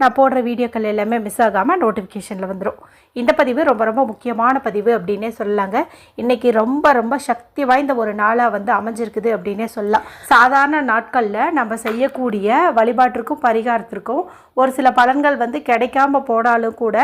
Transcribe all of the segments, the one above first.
நான் போடுற வீடியோக்கள் எல்லாமே மிஸ் ஆகாமல் நோட்டிஃபிகேஷனில் வந்துடும் இந்த பதிவு ரொம்ப ரொம்ப முக்கியமான பதிவு அப்படின்னே சொல்லலாங்க. இன்றைக்கி ரொம்ப ரொம்ப சக்தி வாய்ந்த ஒரு நாளாக வந்து அமைஞ்சிருக்குது அப்படின்னே சொல்லலாம். சாதாரண நாட்களில் நம்ம செய்யக்கூடிய வழிபாட்டிற்கும் பரிகாரத்திற்கும் ஒரு சில பலன்கள் வந்து கிடைக்காம போனாலும் கூட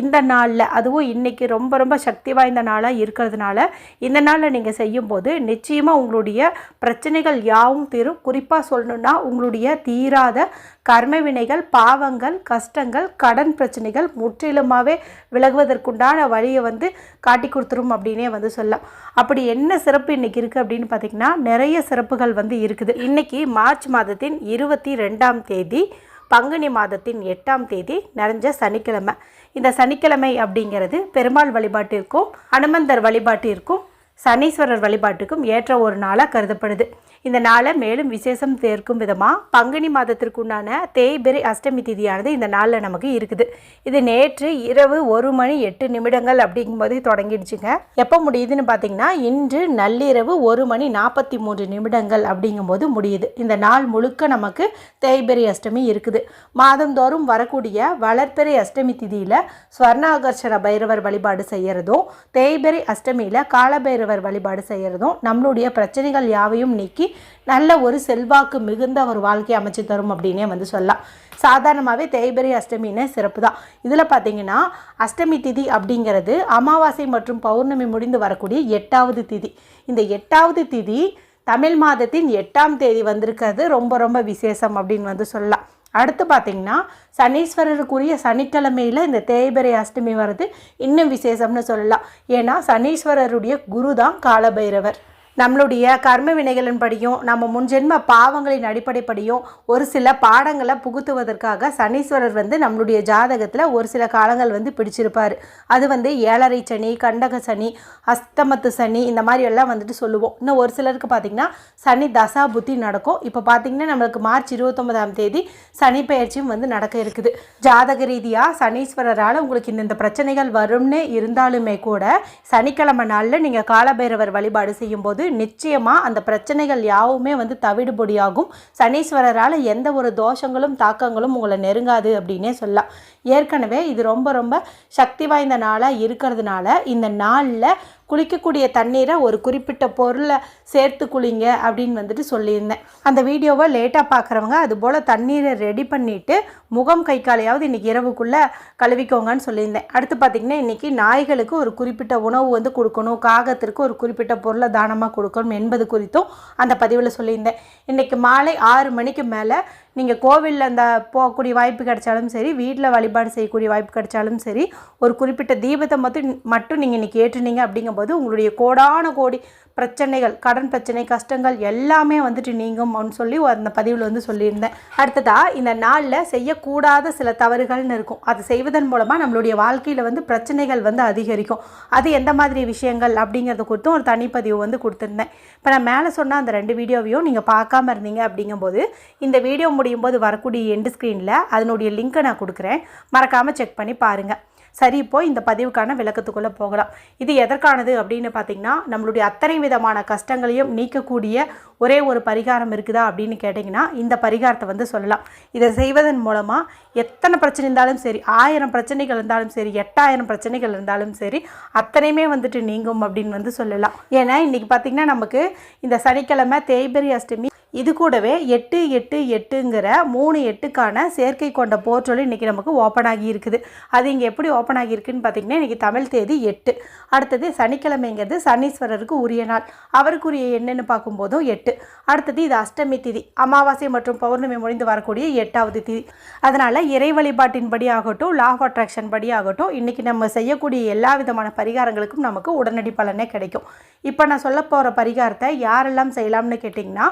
இந்த நாளில் அதுவும் இன்றைக்கி ரொம்ப ரொம்ப சக்தி வாய்ந்த நாளாக இருக்கிறதுனால இந்த நாளில் நீங்கள் செய்யும்போது நிச்சயமாக உங்களுடைய பிரச்சனைகள் யாவும் தீரும். குறிப்பாக சொல்லணுன்னா உங்களுடைய தீராத கர்ம வினைகள் பாவங்கள் கஷ்டங்கள் கடன் பிரச்சனைகள் முற்றிலுமாகவே விலகுவதற்குண்டான வழியை வந்து காட்டி கொடுத்துரும் அப்படின்னே வந்து சொல்லலாம். அப்படி என்ன சிறப்பு இன்னைக்கு இருக்குது அப்படின்னு பார்த்தீங்கன்னா நிறைய சிறப்புகள் வந்து இருக்குது. இன்றைக்கி மார்ச் மாதத்தின் இருபத்தி ரெண்டாம் தேதி பங்குனி மாதத்தின் எட்டாம் தேதி நிறைஞ்ச சனிக்கிழமை. இந்த சனிக்கிழமை அப்படிங்கிறது பெருமாள் வழிபாட்டிற்கும் அனுமந்தர் வழிபாட்டிற்கும் சனீஸ்வரர் வழிபாட்டுக்கும் ஏற்ற ஒரு நாளாக கருதப்படுது. இந்த நாளை மேலும் விசேஷம் சேர்க்கும் விதமாக பங்குனி மாதத்திற்குண்டான தேய்பிரை அஷ்டமி திதியானது இந்த நாளில் நமக்கு இருக்குது. இது நேற்று இரவு ஒரு மணி எட்டு நிமிடங்கள் அப்படிங்கும்போது தொடங்கிடுச்சுங்க. எப்போ முடியுதுன்னு பார்த்தீங்கன்னா இன்று நள்ளிரவு ஒரு மணி நாற்பத்தி மூன்று நிமிடங்கள் அப்படிங்கும்போது முடியுது. இந்த நாள் முழுக்க நமக்கு தேய்பிரை அஷ்டமி இருக்குது. மாதந்தோறும் வரக்கூடிய வளர்பிறை அஷ்டமி திதியில் ஸ்வர்ணாகர்ஷண பைரவர் வழிபாடு செய்கிறதும் தேய்பிரை அஷ்டமியில் காலபைரவர் வழிபாடு செய்கிறதும் நம்மளுடைய பிரச்சனைகள் யாவையும் நீக்கி நல்ல ஒரு செல்வாக்கு மிகுந்த ஒரு வாழ்க்கை அமைச்சு தரும் அப்படின்னே வந்து சொல்லலாம். சாதாரணமாகவே தேய்பிரை அஷ்டமினே சிறப்பு தான். இதில் பார்த்தீங்கன்னா அஷ்டமி திதி அப்படிங்கிறது அமாவாசை மற்றும் பௌர்ணமி முடிந்து வரக்கூடிய எட்டாவது திதி. இந்த எட்டாவது திதி தமிழ் மாதத்தின் எட்டாம் தேதி வந்திருக்கிறது. ரொம்ப ரொம்ப விசேஷம் அப்படின்னு வந்து சொல்லலாம். அடுத்து பார்த்திங்கன்னா சனீஸ்வரருக்குரிய சனிக்கிழமையில் இந்த தேய்பிரை அஷ்டமி வர்றது இன்னும் விசேஷம்னு சொல்லலாம். ஏன்னா சனீஸ்வரருடைய குரு தான் காலபைரவர். நம்மளுடைய கர்ம வினைகளின்படியும் நம்ம முன்ஜென்ம பாவங்களின் அடிப்படைப்படியும் ஒரு சில பாடங்களை புகுத்துவதற்காக சனீஸ்வரர் வந்து நம்மளுடைய ஜாதகத்தில் ஒரு சில காலங்கள் வந்து பிடிச்சிருப்பார். அது வந்து ஏழரை சனி கண்டக சனி அஸ்தமத்து சனி இந்த மாதிரி எல்லாம் வந்துட்டு சொல்லுவோம். இன்னும் ஒரு சிலருக்கு பார்த்திங்கன்னா சனி தசா புத்தி நடக்கும். இப்போ பார்த்திங்கன்னா நம்மளுக்கு மார்ச் இருபத்தொன்பதாம் தேதி சனி பயிற்சியும் வந்து நடக்க இருக்குது. ஜாதக ரீதியாக சனீஸ்வரரால் உங்களுக்கு இந்த பிரச்சனைகள் வரும்னு இருந்தாலுமே கூட சனிக்கிழமை நாளில் நீங்கள் காலபைரவர் வழிபாடு செய்யும்போது நிச்சயமாக அந்த பிரச்சனைகள் யாவுமே வந்து தவிடுபொடியாகும். சனீஸ்வரரால் எந்த ஒரு தோஷங்களும் தாக்கங்களும் உங்களை நெருங்காது அப்படின்னே சொல்லலாம். ஏற்கனவே இது ரொம்ப ரொம்ப சக்தி வாய்ந்த நாளாக இருக்கிறதுனால இந்த நாளில் குளிக்கக்கூடிய தண்ணீரை ஒரு குறிப்பிட்ட பொருளை சேர்த்து குளிங்க அப்படின்னு வந்துட்டு சொல்லியிருந்தேன். அந்த வீடியோவை லேட்டாக பார்க்குறவங்க அது போல் தண்ணீரை ரெடி பண்ணிவிட்டு முகம் கை காலையாவது இன்றைக்கி இரவுக்குள்ளே கழுவிக்கோங்கன்னு சொல்லியிருந்தேன். அடுத்து பார்த்திங்கன்னா இன்றைக்கி நாய்களுக்கு ஒரு குறிப்பிட்ட உணவு வந்து கொடுக்கணும். காகத்திற்கு ஒரு குறிப்பிட்ட பொருளை தானமாக கொடுக்கணும் என்பது குறித்தும் அந்த பதிவில் சொல்லியிருந்தேன். இன்றைக்கி மாலை ஆறு மணிக்கு மேலே நீங்கள் கோவிலில் அந்த போகக்கூடிய வாய்ப்பு கிடைச்சாலும் சரி வீட்டில் வழிபாடு செய்யக்கூடிய வாய்ப்பு கிடைச்சாலும் சரி ஒரு குறிப்பிட்ட தீபத்தை மட்டும் மட்டும் நீங்கள் இன்றைக்கி ஏற்றுனீங்க அப்படிங்கும்போது உங்களுடைய கோடான கோடி பிரச்சனைகள் கடன் பிரச்சனை கஷ்டங்கள் எல்லாமே வந்துட்டு நீங்கும்னு சொல்லி அந்த பதிவில் வந்து சொல்லியிருந்தேன். அடுத்ததாக இந்த நாளில் செய்யக்கூடாத சில தவறுகள்னு இருக்கும். அது செய்வதன் மூலமாக நம்மளுடைய வாழ்க்கையில் வந்து பிரச்சனைகள் வந்து அதிகரிக்கும். அது எந்த மாதிரி விஷயங்கள் அப்படிங்கிறத குறித்தும் ஒரு தனிப்பதிவு வந்து கொடுத்துருந்தேன். இப்போ நான் மேலே சொன்ன அந்த ரெண்டு வீடியோவையும் நீங்கள் பார்க்காம இருந்தீங்க அப்படிங்கும்போது இந்த வீடியோ முடியும் போது வரக்கூடிய எண்டு ஸ்க்ரீனில் அதனுடைய லிங்க்கை நான் கொடுக்குறேன். மறக்காமல் செக் பண்ணி பாருங்கள் சரி இப்போ இந்த பதிவுக்கான விளக்கத்துக்குள்ளே போகலாம். இது எதற்கானது அப்படின்னு பார்த்தீங்கன்னா நம்மளுடைய அத்தனை விதமான கஷ்டங்களையும் நீக்கக்கூடிய ஒரே ஒரு பரிகாரம் இருக்குதா அப்படின்னு கேட்டிங்கன்னா இந்த பரிகாரத்தை வந்து சொல்லலாம். இதை செய்வதன் மூலமாக எத்தனை பிரச்சனை இருந்தாலும் சரி ஆயிரம் பிரச்சனைகள் இருந்தாலும் சரி எட்டாயிரம் பிரச்சனைகள் இருந்தாலும் சரி அத்தனையுமே வந்துட்டு நீங்கும் அப்படின்னு வந்து சொல்லலாம். ஏன்னா இன்றைக்கி பார்த்திங்கன்னா நமக்கு இந்த சனிக்கிழமை தேய்பெரி அஷ்டமி இது கூடவே எட்டு எட்டு எட்டுங்கிற மூணு எட்டுக்கான சேர்க்கை கொண்ட போர்ட்டலும் இன்றைக்கி நமக்கு ஓப்பன் ஆகி இருக்குது. அது இங்கே எப்படி ஓப்பன் ஆகியிருக்குன்னு பார்த்தீங்கன்னா இன்றைக்கி தமிழ் தேதி எட்டு. அடுத்தது சனிக்கிழமைங்கிறது சனீஸ்வரருக்கு உரிய நாள். அவருக்குரிய என்னன்னு பார்க்கும்போதும் எட்டு. அடுத்தது இது அஷ்டமி திதி. அமாவாசை மற்றும் பௌர்ணமி முடிந்து வரக்கூடிய எட்டாவது திதி. அதனால் இறை வழிபாட்டின் படி ஆகட்டும் லா ஆஃப் அட்ராக்ஷன் படி ஆகட்டும் இன்றைக்கி நம்ம செய்யக்கூடிய எல்லா விதமான பரிகாரங்களுக்கும் நமக்கு உடனடி பலனே கிடைக்கும். இப்போ நான் சொல்ல போகிற பரிகாரத்தை யாரெல்லாம் செய்யலாம்னு கேட்டிங்கன்னா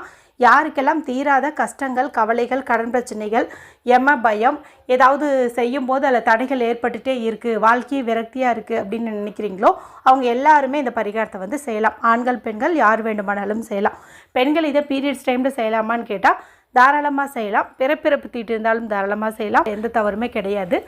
யாருக்கெல்லாம் தீராத கஷ்டங்கள் கவலைகள் கடன் பிரச்சனைகள் எம பயம் ஏதாவது செய்யும்போது அதில் தடைகள் ஏற்பட்டுட்டே இருக்குது வாழ்க்கையே விரக்தியாக இருக்குது அப்படின்னு நினைக்கிறீங்களோ அவங்க எல்லாருமே இந்த பரிகாரத்தை வந்து செய்யலாம். ஆண்கள் பெண்கள் யார் வேண்டுமானாலும் செய்யலாம். பெண்கள் இதை பீரியட்ஸ் டைமில் செய்யலாமான்னு கேட்டால் தாராளமாக செய்யலாம். பிறப்பிறப்பு தீட்டு இருந்தாலும் தாராளமாக செய்யலாம். எந்த தவறுமே கிடையாது.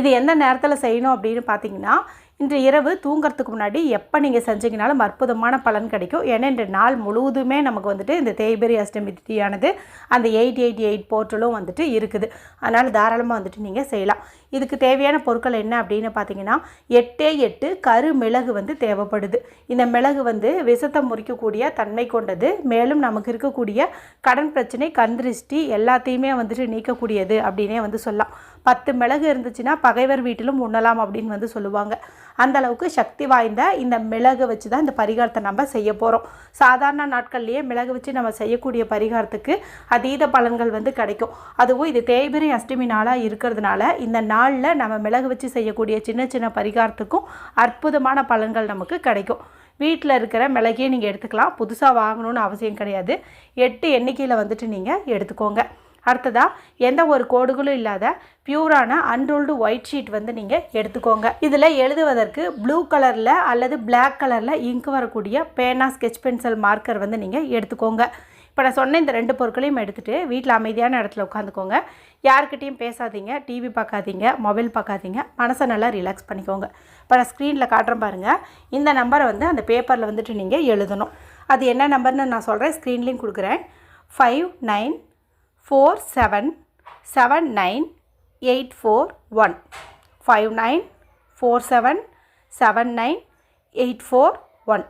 இது எந்த நேரத்தில் செய்யணும் அப்படின்னு பார்த்தீங்கன்னா இன்று இரவு தூங்குறதுக்கு முன்னாடி எப்போ நீங்கள் செஞ்சீங்கனாலும் அற்புதமான பலன் கிடைக்கும். ஏன்னா இந்த நாள் முழுவதுமே நமக்கு வந்துட்டு இந்த தேய்பெரி அஷ்டமி திதியானது அந்த எயிட் எயிட்டி எயிட் போர்ட்டலும் வந்துட்டு இருக்குது. அதனால் தாராளமாக வந்துட்டு நீங்கள் செய்யலாம். இதுக்கு தேவையான பொருட்கள் என்ன அப்படின்னு பார்த்தீங்கன்னா எட்டே எட்டு கரு மிளகு வந்து தேவைப்படுது. இந்த மிளகு வந்து விஷத்தை முறிக்கக்கூடிய தன்மை கொண்டது மேலும் நமக்கு இருக்கக்கூடிய கடன் பிரச்சனை கந்திருஷ்டி எல்லாத்தையுமே வந்துட்டு நீக்கக்கூடியது அப்படின்னே வந்து சொல்லலாம். பத்து மிளகு இருந்துச்சுன்னா பகைவர் வீட்டிலும் உண்ணலாம் அப்படின்னு வந்து சொல்லுவாங்க. அந்த அளவுக்கு சக்தி வாய்ந்த இந்த மிளகு வச்சு தான் இந்த பரிகாரத்தை நம்ம செய்ய போகிறோம் சாதாரண நாட்கள்லேயே மிளகு வச்சு நம்ம செய்யக்கூடிய பரிகாரத்துக்கு அதீத பலன்கள் வந்து கிடைக்கும். அதுவும் இது தேய்பிரை அஷ்டமி நாளாக இருக்கிறதுனால இந்த நாளில் நம்ம மிளகு வச்சு செய்யக்கூடிய சின்ன சின்ன பரிகாரத்துக்கும் அற்புதமான பலன்கள் நமக்கு கிடைக்கும். வீட்டில் இருக்கிற மிளகையே நீங்கள் எடுத்துக்கலாம். புதுசாக வாங்கணும்னு அவசியம் கிடையாது. எட்டு எண்ணிக்கையில் வந்துட்டு நீங்கள் எடுத்துக்கோங்க. அடுத்ததாக எந்த ஒரு கோடுகளும் இல்லாத பியூரான அன்ரோல்டு ஒயிட் ஷீட் வந்து நீங்கள் எடுத்துக்கோங்க. இதில் எழுதுவதற்கு ப்ளூ கலரில் அல்லது பிளாக் கலரில் இங்க் வரக்கூடிய பேனா ஸ்கெச் பென்சில் மார்க்கர் வந்து நீங்கள் எடுத்துக்கோங்க. இப்போ நான் சொன்ன இந்த ரெண்டு பொருட்களையும் எடுத்துகிட்டு வீட்டில் அமைதியான இடத்துல உட்காந்துக்கோங்க. யாருக்கிட்டேயும் பேசாதீங்க டிவி பார்க்காதீங்க மொபைல் பார்க்காதீங்க. மனசை நல்லா ரிலாக்ஸ் பண்ணிக்கோங்க. இப்போ நான் ஸ்க்ரீனில் காட்டுறேன் பாருங்கள் இந்த நம்பரை வந்து அந்த பேப்பரில் வந்துட்டு நீங்கள் எழுதணும். அது என்ன நம்பர்னு நான் சொல்கிறேன் ஸ்க்ரீன்லேயும் கொடுக்குறேன். Five nine four seven seven nine eight four one five nine four seven seven nine eight four one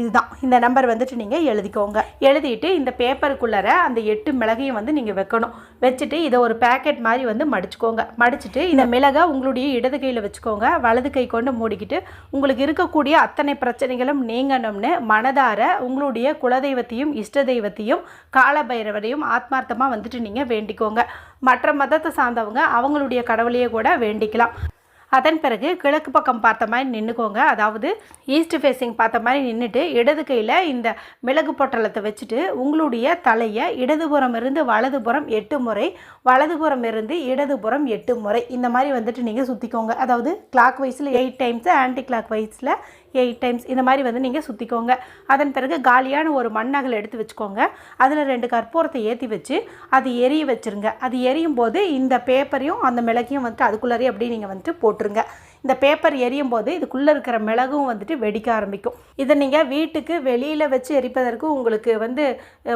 இதுதான். இந்த நம்பர் வந்துட்டு நீங்கள் எழுதிக்கோங்க. எழுதிட்டு இந்த பேப்பருக்குள்ளார அந்த எட்டு மிளகையும் வந்து நீங்கள் வைக்கணும். வச்சுட்டு இதை ஒரு பேக்கெட் மாதிரி வந்து மடிச்சுக்கோங்க. மடிச்சுட்டு இந்த மிளகை உங்களுடைய இடது கையில் வச்சுக்கோங்க. வலது கை கொண்டு மூடிக்கிட்டு உங்களுக்கு இருக்கக்கூடிய அத்தனை பிரச்சனைகளும் நீங்கணும்னு மனதார உங்களுடைய குலதெய்வத்தையும் இஷ்ட தெய்வத்தையும் காலபைரவரையும் ஆத்மார்த்தமாக வந்துட்டு நீங்கள் வேண்டிக்கோங்க. மற்ற மதத்தை சார்ந்தவங்க அவங்களுடைய கடவுளையே கூட வேண்டிக்கலாம். அதன் பிறகு கிழக்கு பக்கம் பார்த்த மாதிரி நின்றுக்கோங்க அதாவது ஈஸ்ட் ஃபேஸிங் பார்த்த மாதிரி நின்றுட்டு இடது கையில் இந்த மிளகு பொட்டலத்தை வச்சுட்டு உங்களுடைய தலையை இடதுபுறம் இருந்து வலதுபுறம் எட்டு முறை வலதுபுறம் இருந்து இடதுபுறம் எட்டு முறை. இந்த மாதிரி வந்துட்டு நீங்கள் சுற்றிக்கோங்க அதாவது கிளாக் வைஸில் எயிட் டைம்ஸு ஆன்டி கிளாக் வைஸில் எயிட் டைம்ஸ் இந்த மாதிரி வந்து நீங்கள் சுற்றிக்கோங்க அதன் பிறகு காலியான ஒரு மண்ணகல் எடுத்து வச்சுக்கோங்க. அதில் ரெண்டு கற்பூரத்தை ஏற்றி வச்சு அது எரிய வச்சுருங்க. அது எரியும் போது இந்த பேப்பரையும் அந்த மிளகையும் வந்துட்டு அதுக்குள்ளாரே அப்படியே நீங்கள் வந்துட்டு போட்டுருங்க. இந்த பேப்பர் எரியும் போது இதுக்குள்ளே இருக்கிற மிளகும் வந்துட்டு வெடிக்க ஆரம்பிக்கும். இதை நீங்கள் வீட்டுக்கு வெளியில் வச்சு எரிப்பதற்கு உங்களுக்கு வந்து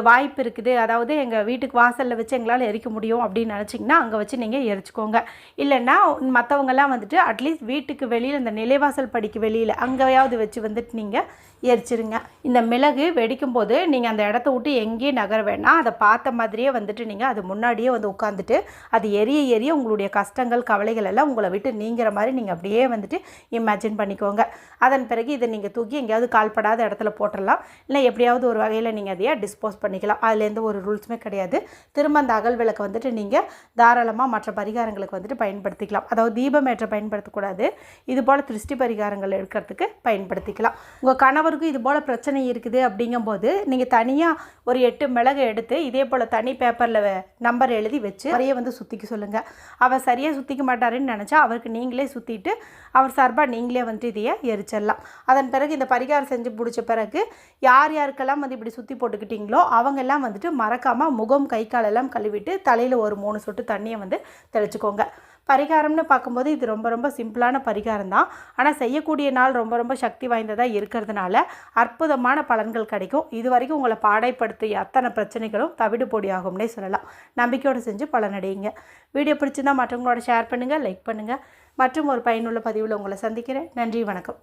வாய்ப்பு இருக்குது. அதாவது எங்கள் வீட்டுக்கு வாசலில் வச்சு எங்களால் எரிக்க முடியும் அப்படின்னு நினச்சிங்கன்னா அங்கே வச்சு நீங்கள் எரிச்சுக்கோங்க. இல்லைன்னா மற்றவங்கெல்லாம் வந்துட்டு அட்லீஸ்ட் வீட்டுக்கு வெளியில் இந்த நிலைவாசல் படிக்கு வெளியில் அங்கேயாவது வச்சு வந்துட்டு நீங்கள் எரிச்சிருங்க. இந்த மிளகு வெடிக்கும் போது நீங்கள் அந்த இடத்த விட்டு எங்கேயும் நகர வேணாம். அதை பார்த்த மாதிரியே வந்துட்டு நீங்கள் அது முன்னாடியே வந்து உட்காந்துட்டு அது எரிய எரிய உங்களுடைய கஷ்டங்கள் கவலைகள் எல்லாம் உங்களை விட்டு நீங்கிற மாதிரி நீங்கள் அப்படியே வந்துட்டு இமேஜின் பண்ணிக்கோங்க. அதன் பிறகு இதை நீங்கள் தூக்கி எங்கேயாவது கால்படாத இடத்துல போட்டுடலாம். இல்லை எப்படியாவது ஒரு வகையில் நீங்கள் அதையே டிஸ்போஸ் பண்ணிக்கலாம். அதில் எந்த ஒரு ரூல்ஸுமே கிடையாது. திரும்ப அந்த அகல் விளக்கு வந்துட்டு நீங்கள் தாராளமாக மற்ற பரிகாரங்களுக்கு வந்துட்டு பயன்படுத்திக்கலாம். அதாவது தீபம் ஏற்ற பயன்படுத்தக்கூடாது. இது போல் திருஷ்டி பரிகாரங்கள் எடுக்கிறதுக்கு பயன்படுத்திக்கலாம். உங்கள் கணவர் கணவருக்கும் இது போல் பிரச்சனை இருக்குது அப்படிங்கும்போது நீங்கள் தனியாக ஒரு எட்டு மிளகு எடுத்து இதே போல் தனி பேப்பரில் நம்பர் எழுதி வச்சு நிறைய வந்து சுற்றிக்க சொல்லுங்கள் அவர் சரியாக சுற்றிக்க மாட்டாருன்னு நினச்சா அவருக்கு நீங்களே சுற்றிட்டு அவர் சார்பாக நீங்களே வந்துட்டு இதையே எரிச்சிடலாம். அதன் பிறகு இந்த பரிகாரம் செஞ்சு பிடிச்ச பிறகு யார் யாருக்கெல்லாம் வந்து இப்படி சுற்றி போட்டுக்கிட்டிங்களோ அவங்கெல்லாம் வந்துட்டு மறக்காமல் முகம் கை காலெல்லாம் கழுவிட்டு தலையில் ஒரு மூணு சொட்டு தண்ணியை வந்து தெளிச்சுக்கோங்க. பரிகாரம்னு பார்க்கும்போது இது ரொம்ப ரொம்ப சிம்பிளான பரிகாரம் தான். ஆனால் செய்யக்கூடிய நாள் ரொம்ப ரொம்ப சக்தி வாய்ந்ததாக இருக்கிறதுனால அற்புதமான பலன்கள் கிடைக்கும். இது வரைக்கும் உங்களை பாடைப்படுத்திய அத்தனை பிரச்சனைகளும் தவிடு பொடியாகும்னே சொல்லலாம். நம்பிக்கையோடு செஞ்சு பலனடையுங்க. வீடியோ பிடிச்சிருந்தால் மற்றவங்களோட ஷேர் பண்ணுங்கள் லைக் பண்ணுங்கள் மற்றும் ஒரு பயனுள்ள பதிவில் உங்களை சந்திக்கிறேன். நன்றி வணக்கம்.